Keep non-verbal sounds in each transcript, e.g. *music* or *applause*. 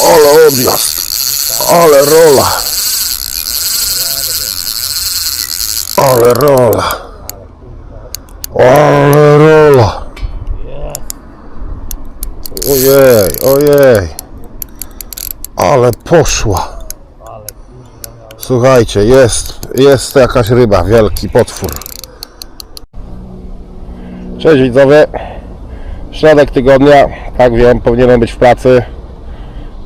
Ale odjazd. Ale rola. Ale rola. Ale rola. Ojej, ojej. Ale poszła. Słuchajcie, jest, jest jakaś ryba, wielki potwór. Cześć widzowie. Środek tygodnia, tak wiem, powinienem być w pracy,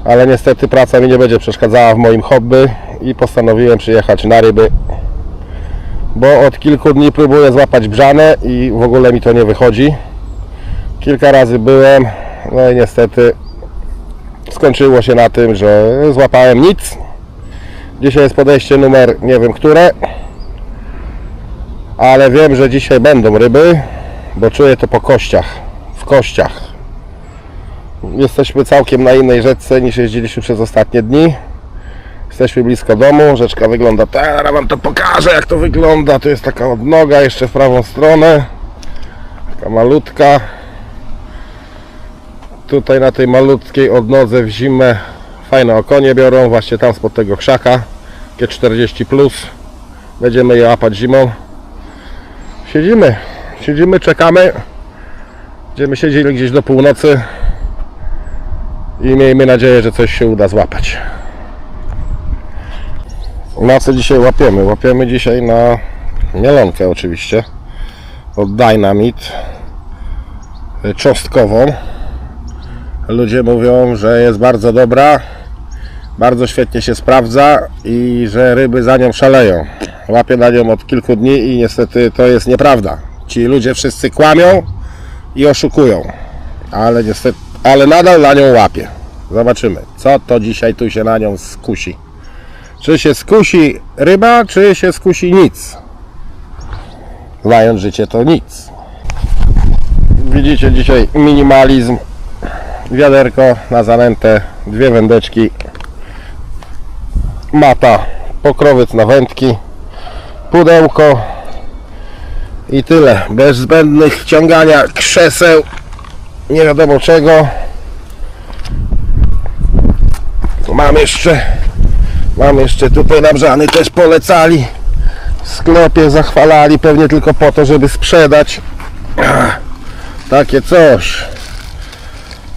ale niestety praca mi nie będzie przeszkadzała w moim hobby i postanowiłem przyjechać na ryby, bo od kilku dni próbuję złapać brzane i w ogóle mi to nie wychodzi. Kilka razy byłem, no i niestety skończyło się na tym, że złapałem nic. Dzisiaj jest podejście numer nie wiem które, ale wiem, że dzisiaj będą ryby, bo czuję to po kościach, w kościach. Jesteśmy całkiem na innej rzece niż jeździliśmy przez ostatnie dni. Jesteśmy blisko domu, rzeczka wygląda Teraz wam to pokażę jak to wygląda. Tu jest taka odnoga jeszcze w prawą stronę. Taka malutka. Tutaj na tej malutkiej odnodze w zimę fajne okonie biorą, właśnie tam spod tego krzaka. G40 plus. Będziemy je łapać zimą. Siedzimy, siedzimy, czekamy. Będziemy siedzieli gdzieś do północy i miejmy nadzieję, że coś się uda złapać. Na co dzisiaj łapiemy? Łapiemy dzisiaj na mielonkę oczywiście od Dynamit cząstkową. Ludzie mówią, że jest bardzo dobra, bardzo świetnie się sprawdza i że ryby za nią szaleją. Łapię na nią od kilku dni i niestety to jest nieprawda. Ci ludzie wszyscy kłamią i oszukują, ale niestety, ale nadal na nią łapię. Zobaczymy, co to dzisiaj tu się na nią skusi. Czy się skusi ryba, czy się skusi nic? Znając życie to nic. Widzicie dzisiaj minimalizm. Wiaderko na zanętę, dwie wędeczki, mata, pokrowiec na wędki, pudełko i tyle. Bez zbędnych ciągania krzeseł, nie wiadomo czego. Mam jeszcze, mam jeszcze tutaj nabrzany też polecali. W sklepie zachwalali pewnie tylko po to, żeby sprzedać. *clears throat* Takie coś.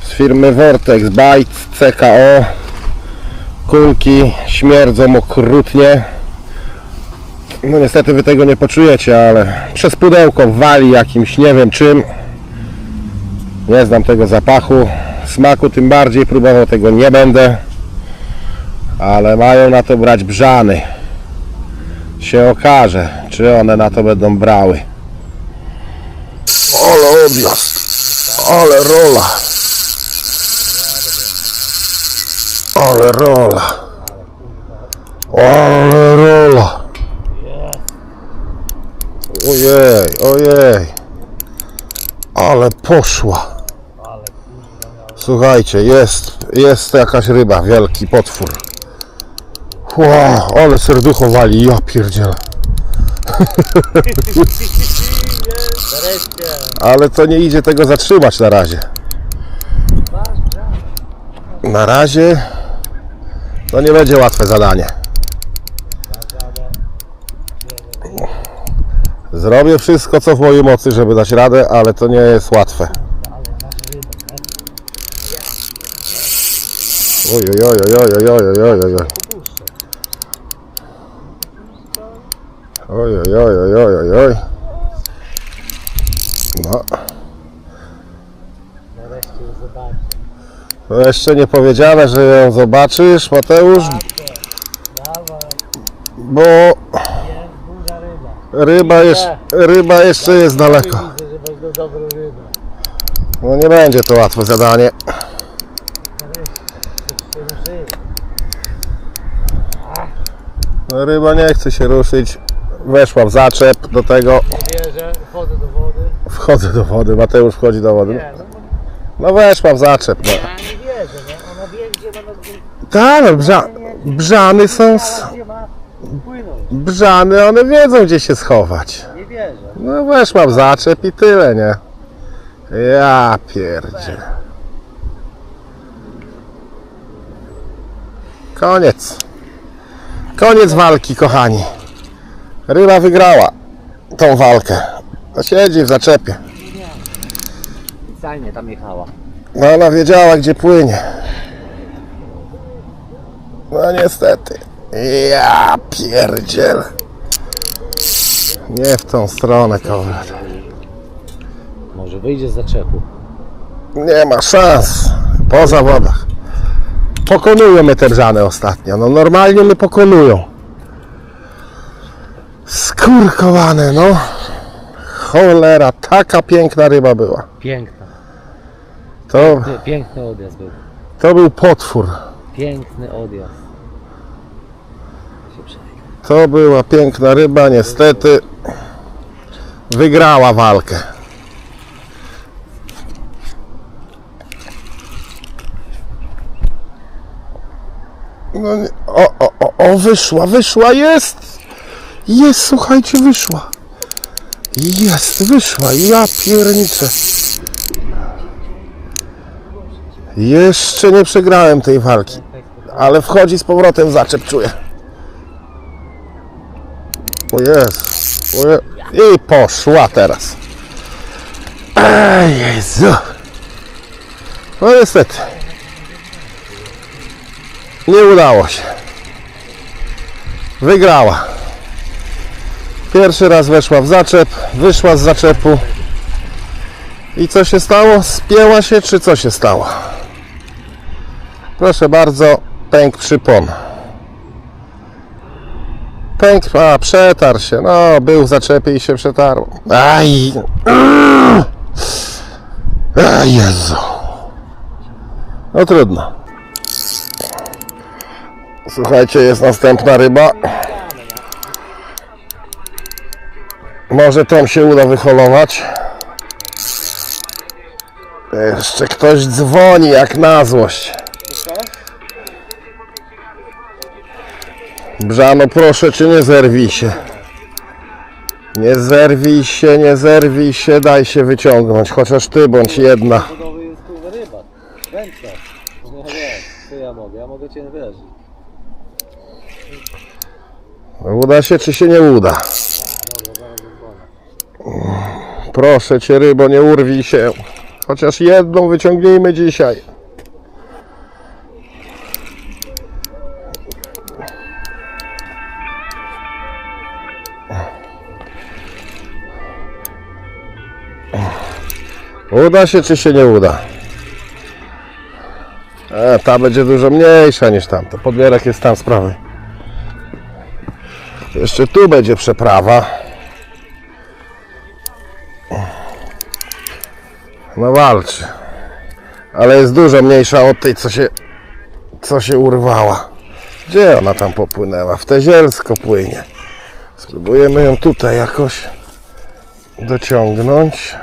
Z firmy Vortex Byte CKO. Kulki śmierdzą okrutnie. No niestety wy tego nie poczujecie, ale przez pudełko wali jakimś nie wiem czym. Nie znam tego zapachu. Smaku tym bardziej próbował tego nie będę. Ale mają na to brać brzany. Się okaże, czy one na to będą brały. Ale odjazd. Ale rola. Ale rola. Ale rola. Ojej, ojej. Ale poszła. Słuchajcie, jest, jest jakaś ryba, wielki potwór. Wow, ale serducho wali, ja pierdzielę. *laughs* Ale to nie idzie tego zatrzymać na razie. Na razie to nie będzie łatwe zadanie. Zrobię wszystko co w mojej mocy, żeby dać radę, ale to nie jest łatwe. Oj, oj, oj, oj, oj, oj, oj, oj, oj. Oj, oj, oj, oj, oj, oj, oj. No. Ją zobaczę. To jeszcze nie powiedziane, że ją zobaczysz, Mateusz, bo jest ryba. jeszcze, ryba jeszcze jest daleko. No nie będzie to łatwe zadanie. Nareszcie, coś się ruszyło. No, Ryba nie chce się ruszyć. Weszła w zaczep do tego. Nie wierzę, wchodzę do wody. Wchodzę do wody, Mateusz wchodzi do wody. Nie, no, No weszła w zaczep. No. ja nie wierzę, nie? Ona wie, gdzie ma, Tak, no, brza, brzany są. s- gdzie ma płynąć. Brzany, one wiedzą gdzie się schować. Nie wierzę. No weszła w zaczep i tyle, nie? Ja pierdzie. Koniec. Koniec walki, kochani. Ryba wygrała tą walkę. No siedzi w zaczepie. Fajnie tam jechała. No ona wiedziała gdzie płynie. No niestety. Ja pierdziel. Nie w tą stronę, Konrad. Może wyjdzie z zaczepu. Nie ma szans. Po zawodach. Pokonują mnie te brzany ostatnio. No normalnie mnie pokonują. Skurkowane, no. Cholera, taka piękna ryba była. Piękna. To, Ty, Piękny odjazd był. to był potwór. Piękny odjazd. Się. To była piękna ryba, niestety wygrała walkę. No nie, o, o, o, o, wyszła, wyszła, jest! Jest, słuchajcie, wyszła. Jest, wyszła, ja pierniczę. Jeszcze nie przegrałem tej walki, ale wchodzi z powrotem zaczep, czuję. O Jezu. O Je... I poszła teraz. Ej, Jezu. No niestety. Nie udało się. Wygrała. Pierwszy raz weszła w zaczep, wyszła z zaczepu. I co się stało? Spięła się, czy co się stało? Proszę bardzo, pęk przypon. Pęk, a przetarł się. No, był w zaczepie i się przetarł. Aj! Aj, Jezu. No trudno. Słuchajcie, jest następna ryba. Może tą się uda wyholować. Jeszcze ktoś dzwoni jak na złość. Brzano, proszę cię, nie zerwij się. Nie zerwij się, nie zerwij się, daj się wyciągnąć, chociaż ty bądź jedna. No ja mogę? Cię. Uda się czy się nie uda? Proszę cię, rybo, nie urwij się. Chociaż jedną wyciągnijmy dzisiaj. Uda się czy się nie uda? E, ta będzie dużo mniejsza niż tamta. Podbierak jest tam z prawej. Jeszcze tu będzie przeprawa. No walczy. Ale jest dużo mniejsza od tej, co się, co się urwała. Gdzie ona tam popłynęła? W te zielsko płynie. Spróbujemy ją tutaj jakoś dociągnąć.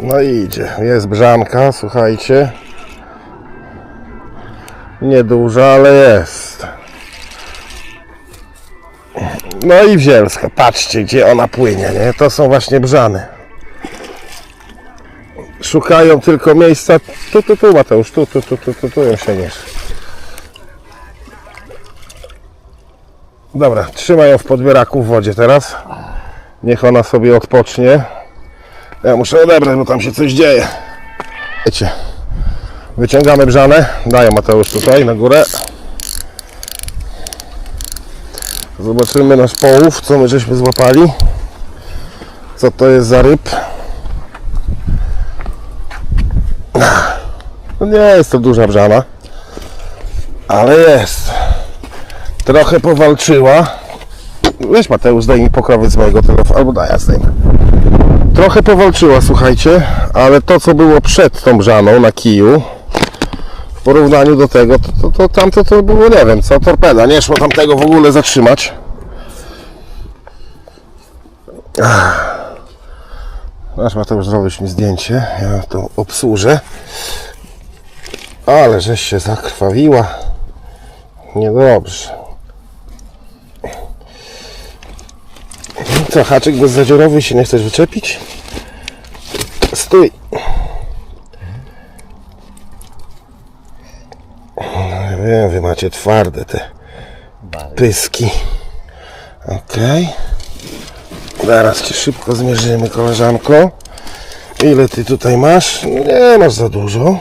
No idzie. Jest brzanka, słuchajcie. Nieduża, ale jest. No i wzielska. Patrzcie, gdzie ona płynie, nie? To są właśnie brzany. Szukają tylko miejsca. Tu, tu, tu, Mateusz, tu, tu, tu, tu, tu, tu ją sięgniesz. Dobra, trzymaj ją w podbieraku w wodzie teraz. Niech ona sobie odpocznie. Ja muszę odebrać, bo tam się coś dzieje. Wiecie. Wyciągamy brzanę. Daję Mateusz tutaj na górę. Zobaczymy nasz połów, co my żeśmy złapali. Co to jest za ryb. No nie jest to duża brzana. Ale jest. Trochę powalczyła. Weź Mateusz, zdaj mi pokrowiec z mojego telefonu. Albo daj, ja zdejmę. Trochę powalczyła, słuchajcie, ale to co było przed tą brzaną na kiju, w porównaniu do tego, to, to, to tamto to było, nie wiem, co torpeda, nie szło tamtego w ogóle zatrzymać. Aż Mateusz zrobisz mi zdjęcie, ja to obsłużę. Ale żeś się zakrwawiła. Niedobrze. Co, haczyk bezzadziorowy się nie chcesz wyczepić? Stój. Wiem, wy macie twarde te pyski. Okej. Zaraz ci szybko zmierzymy, koleżanko. Ile ty tutaj masz? Nie masz za dużo.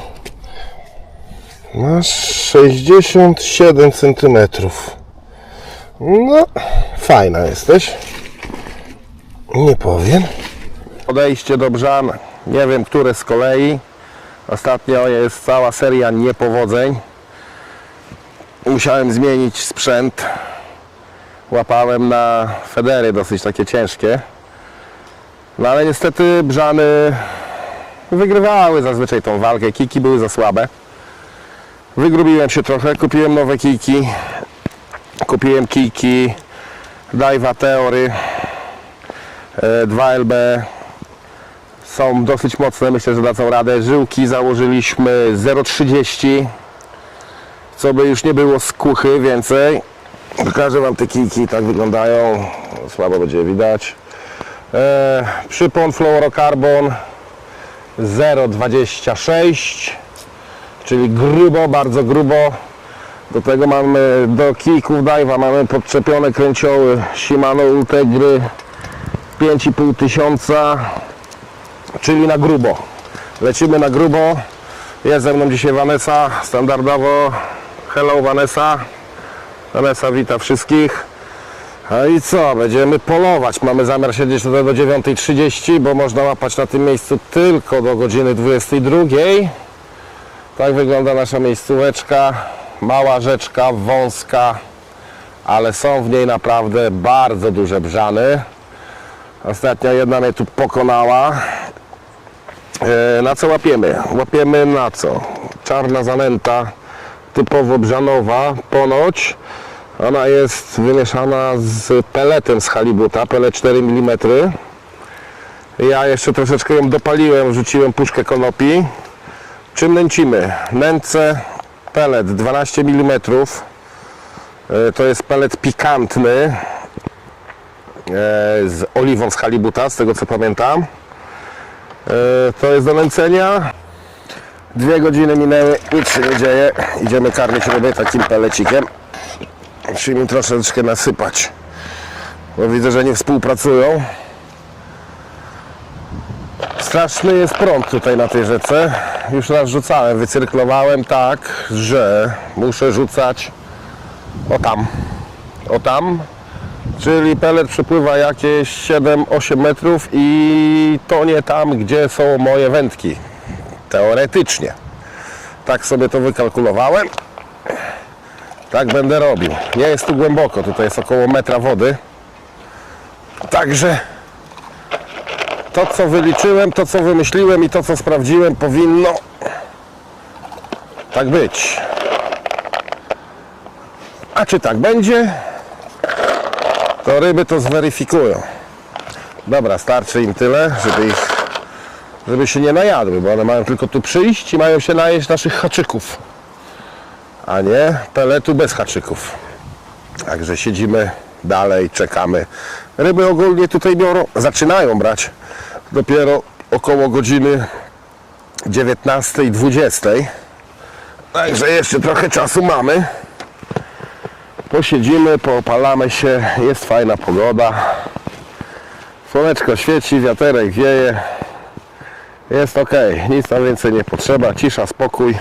Masz 67 cm. No, fajna jesteś. Nie powiem. Podejście do brzan. Nie wiem, które z kolei. Ostatnio jest cała seria niepowodzeń. Musiałem zmienić sprzęt. Łapałem na federy dosyć takie ciężkie. No ale niestety brzany wygrywały zazwyczaj tą walkę. Kiki były za słabe. Wygrubiłem się trochę, kupiłem nowe kijki. Kupiłem kijki Daiwa Theory e, 2LB. Są dosyć mocne, myślę, że dadzą radę. Żyłki założyliśmy 0,30 co by już nie było skóchy więcej. Pokażę Wam te kijki, tak wyglądają. Słabo będzie widać. E, przypon fluorocarbon 0,26 czyli grubo, bardzo grubo. Do tego mamy, do kijków Daiwa mamy podczepione kręcioły Shimano Ultegry 5,5 tysiąca, czyli na grubo. Lecimy na grubo. Jest ze mną dzisiaj Vanessa, standardowo. Hello Vanessa. Vanessa wita wszystkich. A i co? Będziemy polować. Mamy zamiar siedzieć tutaj do 9.30, bo można łapać na tym miejscu tylko do godziny 22. Tak wygląda nasza miejscóweczka. Mała rzeczka, wąska, ale są w niej naprawdę bardzo duże brzany. Ostatnio jedna mnie tu pokonała. E, Na co łapiemy? Łapiemy na co? Czarna zanęta, typowo brzanowa, ponoć. Ona jest wymieszana z peletem z halibuta, pelet 4 mm. Ja jeszcze troszeczkę ją dopaliłem, wrzuciłem puszkę konopi. Czym nęcimy? Nęcę pelet 12 mm. E, To jest pelet pikantny e, z oliwą z halibuta, z tego co pamiętam. E, To jest do nęcenia. Dwie godziny minęły, nic się nie dzieje. Idziemy karmić ryby takim pelecikiem. Musimy im troszeczkę nasypać. Bo widzę, że nie współpracują. Straszny jest prąd tutaj na tej rzece. Już raz rzucałem, wycyrklowałem tak, że muszę rzucać o tam. O tam. Czyli pelet przepływa jakieś 7-8 metrów i to nie tam, gdzie są moje wędki. Teoretycznie. Tak sobie to wykalkulowałem. Tak będę robił. Nie jest tu głęboko, tutaj jest około metra wody. Także to co wyliczyłem, to co wymyśliłem i to co sprawdziłem powinno tak być. A czy tak będzie? To ryby to zweryfikują. Dobra, starczy im tyle, żeby ich żeby się nie najadły, bo one mają tylko tu przyjść i mają się najeść naszych haczyków a nie peletu bez haczyków. Także siedzimy dalej, czekamy. Ryby ogólnie tutaj biorą, zaczynają brać dopiero około godziny 19-20. Także jeszcze trochę czasu mamy. Posiedzimy, poopalamy się, jest fajna pogoda. Słoneczko świeci, wiaterek wieje. Jest ok, nic nam więcej nie potrzeba, cisza, spokój.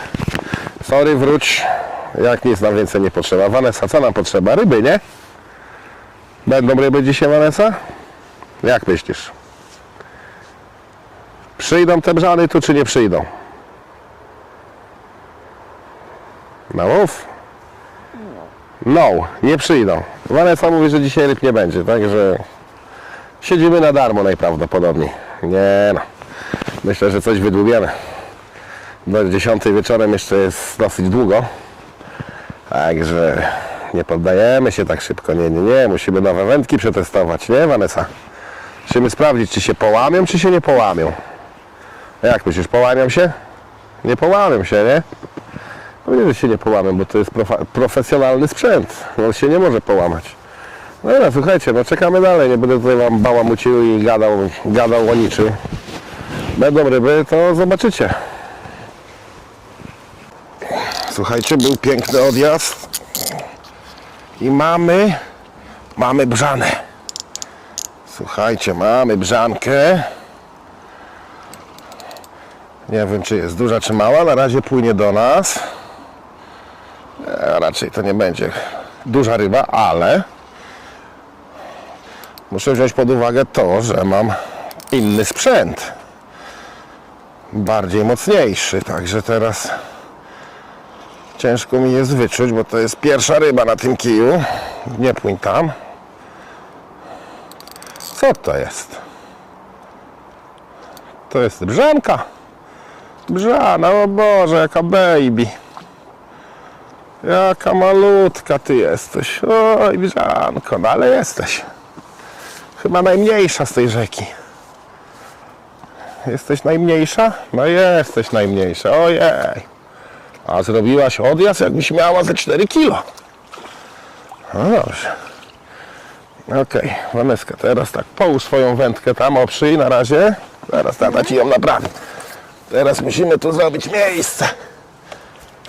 Sorry, wróć. Jak nic nam więcej nie potrzeba. Vanessa, co nam potrzeba? Ryby, nie? Będą ryby dzisiaj, Vanessa? Jak myślisz? Przyjdą te brzany tu, czy nie przyjdą? No mów. No, nie przyjdą. Vanessa mówi, że dzisiaj ryb nie będzie, także siedzimy na darmo najprawdopodobniej. Nie no. Myślę, że coś wydłubiemy. Do 10 wieczorem jeszcze jest dosyć długo. Także nie poddajemy się tak szybko. Nie, nie, nie. Musimy nowe wędki przetestować, nie Vanessa? Musimy sprawdzić, czy się połamią, czy się nie połamią. Jak myślisz, połamią się? Nie połamią się, nie? Pewnie, że się nie połamią, bo to jest profesjonalny sprzęt. On się nie może połamać. No dobra, słuchajcie, no czekamy dalej. Nie będę tutaj wam bałamucił i gadał, gadał o niczym. Będą ryby, to zobaczycie. Słuchajcie, był piękny odjazd. I mamy, mamy brzanę. Słuchajcie, mamy brzankę. Nie wiem, czy jest duża, czy mała. Na razie płynie do nas. Raczej to nie będzie duża ryba, ale muszę wziąć pod uwagę to, że mam inny sprzęt. Bardziej mocniejszy, także teraz ciężko mi jest wyczuć, bo to jest pierwsza ryba na tym kiju. Nie płyń tam. Co to jest? To jest brzanka. Brzana, o Boże, jaka baby. Jaka malutka ty jesteś. Oj, Brzanko, no ale jesteś. Chyba najmniejsza z tej rzeki. Jesteś najmniejsza? No jesteś najmniejsza, ojej. A zrobiłaś odjazd, jakbyś miała ze 4 kilo. No dobrze. Okej, Waneska, teraz tak, połóż swoją wędkę tam, oprzyj na razie. Zaraz tata ci ją naprawi. Teraz musimy tu zrobić miejsce.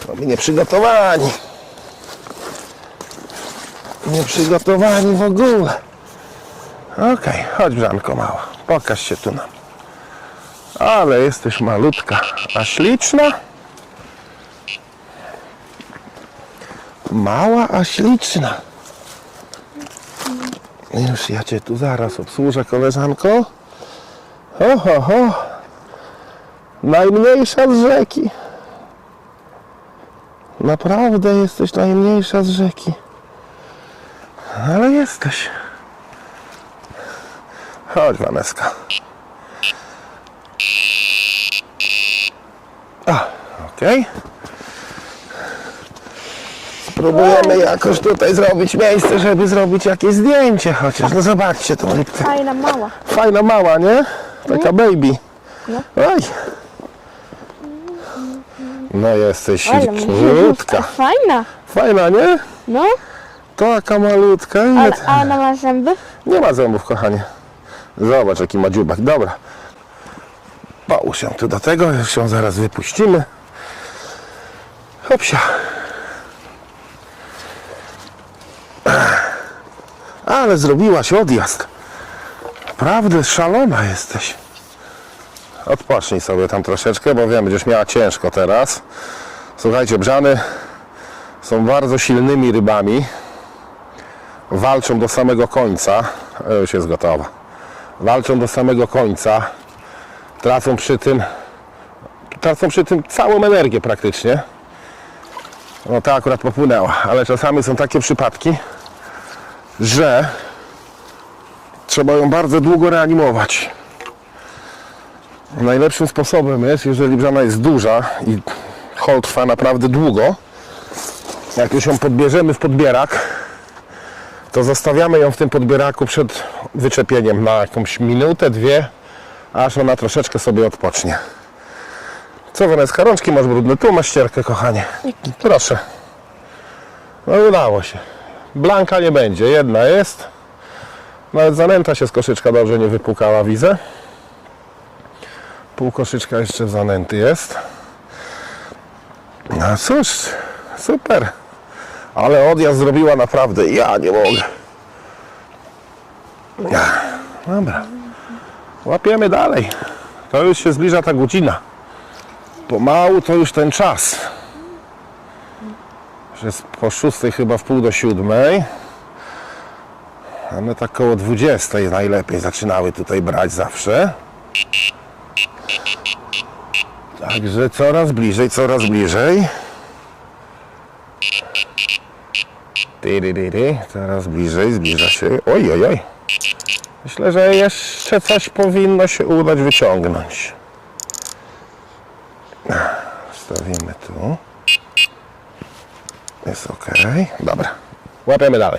Bo my nieprzygotowani. Nieprzygotowani w ogóle. Okej, chodź Brzanko mała. Pokaż się tu nam. Ale jesteś malutka, a śliczna. Mała, a śliczna. Już ja cię tu zaraz obsłużę, koleżanko. Ho, ho, ho. Najmniejsza z rzeki. Naprawdę jesteś najmniejsza z rzeki. Ale jesteś. Chodź, Waneska. A, okej. Spróbujemy jakoś tutaj zrobić miejsce, żeby zrobić jakieś zdjęcie chociaż. No zobaczcie tą rybkę. Fajna, mała. Fajna mała, nie? Taka baby. No. Oj. No jesteś krótka. Fajna. Fajna, nie? No, Taka malutka. Ty- a ona ma zęby? Nie ma zębów, kochanie. Zobacz, jaki ma dziubak. Dobra. Połóż ją tu do tego, już ją zaraz wypuścimy. Hopsia. Ale zrobiłaś odjazd. Naprawdę szalona jesteś. Odpocznij sobie tam troszeczkę, bo wiem, będziesz miała ciężko teraz. Słuchajcie, brzany są bardzo silnymi rybami walczą do samego końca. E, Już jest gotowa. Walczą do samego końca. Tracą przy tym tracą przy tym całą energię praktycznie. No ta akurat popłynęła, ale czasami są takie przypadki, że trzeba ją bardzo długo reanimować. Najlepszym sposobem jest, jeżeli brzana jest duża i hol trwa naprawdę długo, jak już ją podbierzemy w podbierak, to zostawiamy ją w tym podbieraku przed wyczepieniem na jakąś minutę, dwie, aż ona troszeczkę sobie odpocznie. Co Weneska, rączki masz brudne, tu masz ścierkę, kochanie. Proszę. No udało się. Blanka nie będzie, jedna jest. Nawet zanęta się z koszyczka dobrze nie wypłukała, widzę. Pół koszyczka jeszcze w zanęty jest. No cóż, super. Ale odjazd zrobiła naprawdę. Ja nie mogę. Ja. Dobra. Łapiemy dalej. To już się zbliża ta godzina. Pomału to już ten czas. Już jest po szóstej chyba w pół do siódmej. A my tak koło 20 najlepiej zaczynały tutaj brać zawsze. Także coraz bliżej, coraz bliżej. Tyryryry, coraz bliżej, zbliża się. Oj, oj, oj. Myślę, że jeszcze coś powinno się udać wyciągnąć. Stawimy tu. Jest ok. Dobra. Łapiemy dalej.